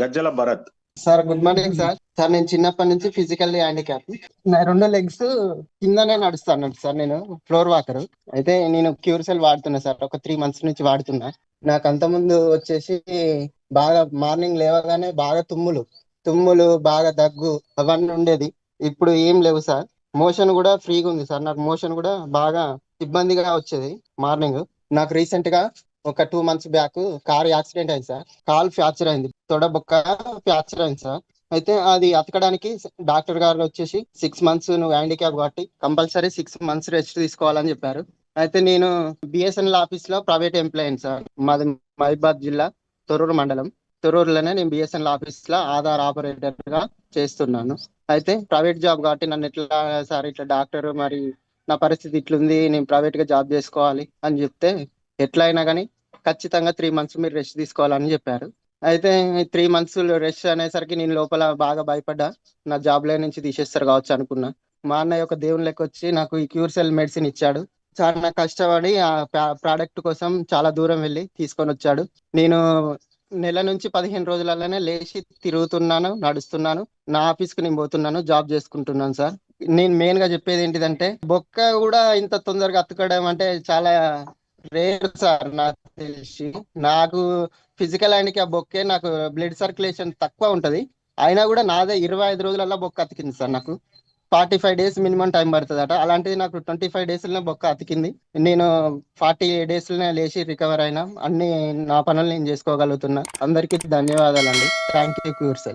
Gajjala Bharat. Sir good morning sir. Sir నేను చిన్నప్పటి నుంచి ఫిజికల్లీ హ్యాండిక్యాప్ నా రెండు లెగ్స్ కిందనే నడుస్తాను సార్ నేను ఫ్లోర్ వాకర్ అయితే నేను క్యూర్సెల్ వాడుతున్నా సార్ ఒక త్రీ మంత్స్ నుంచి వాడుతున్నా. నాకు అంతకుముందు వచ్చేసి బాగా మార్నింగ్ లేవగానే బాగా తుమ్ములు తుమ్ములు బాగా దగ్గు అవన్నీ ఉండేది. ఇప్పుడు ఏం లేవు సార్. మోషన్ కూడా ఫ్రీగా ఉంది సార్. నాకు మోషన్ కూడా బాగా ఇబ్బందిగా వచ్చేది మార్నింగ్ నాకు రీసెంట్గా ఒక two months back car accident అయింది సార్. కాల్ ఫ్రాక్చర్ అయింది. తొడబొక్క ఫ్రాక్చర్ అయింది సార్. అయితే అది అతకడానికి డాక్టర్ గారు వచ్చేసి సిక్స్ మంత్స్ నువ్వు హ్యాండిక్యాప్ కాబట్టి కంపల్సరీ సిక్స్ మంత్స్ రెస్ట్ తీసుకోవాలని చెప్పారు. అయితే నేను బిఎస్ఎన్ఎల్ ఆఫీస్లో ప్రైవేట్ ఎంప్లాయీ సార్. మాది మహిబాద్ జిల్లా తొరూరు మండలం. తొరూరులోనే నేను బిఎస్ఎన్ఎల్ ఆఫీస్లో ఆధార్ ఆపరేటర్గా చేస్తున్నాను. అయితే ప్రైవేట్ జాబ్ కాబట్టి నన్ను ఎట్లా సార్ ఇట్లా డాక్టర్ మరి నా పరిస్థితి ఇట్లుంది నేను ప్రైవేట్గా జాబ్ చేసుకోవాలి అని చెప్తే ఎట్లా అయినా కానీ ఖచ్చితంగా త్రీ మంత్స్ మీరు రెస్ట్ తీసుకోవాలని చెప్పారు. అయితే త్రీ మంత్స్ రెస్ట్ అనేసరికి నేను లోపల బాగా భయపడ్డా. నా జాబ్ లైన్ నుంచి తీసేస్తారు కావచ్చు అనుకున్నా. మా అన్నయ్య ఒక దేవుని లెక్క వచ్చి నాకు ఈ క్యూర్ సెల్ మెడిసిన్ ఇచ్చాడు. చాలా కష్టపడి ఆ ప్రోడక్ట్ కోసం చాలా దూరం వెళ్ళి తీసుకొని వచ్చాడు. నేను నెల నుంచి పదిహేను రోజులలోనే లేచి తిరుగుతున్నాను నడుస్తున్నాను. నా ఆఫీస్కి నేను పోతున్నాను జాబ్ చేసుకుంటున్నాను సార్. నేను మెయిన్గా చెప్పేది ఏంటిదంటే బొక్క కూడా ఇంత తొందరగా అతుకడం అంటే చాలా రేర్ సార్ నాకు తెలిసి. నాకు ఫిజికల్ హ్యాండిక్యాప్ ఆ బొక్కే నాకు బ్లడ్ సర్క్యులేషన్ తక్కువ ఉంటది. అయినా కూడా నాదే ఇరవై ఐదు రోజులలో బొక్క అతికింది సార్ నాకు. Forty five days minimum time పడుతుందట. అలాంటిది నాకు ట్వంటీ ఫైవ్ డేస్లోనే బొక్క అతికింది. నేను ఫార్టీ డేస్లోనే లేచి రికవర్ అయినా అన్ని నా పనులు నేను చేసుకోగలుగుతున్నా. అందరికీ ధన్యవాదాలండి. Thank you cure cell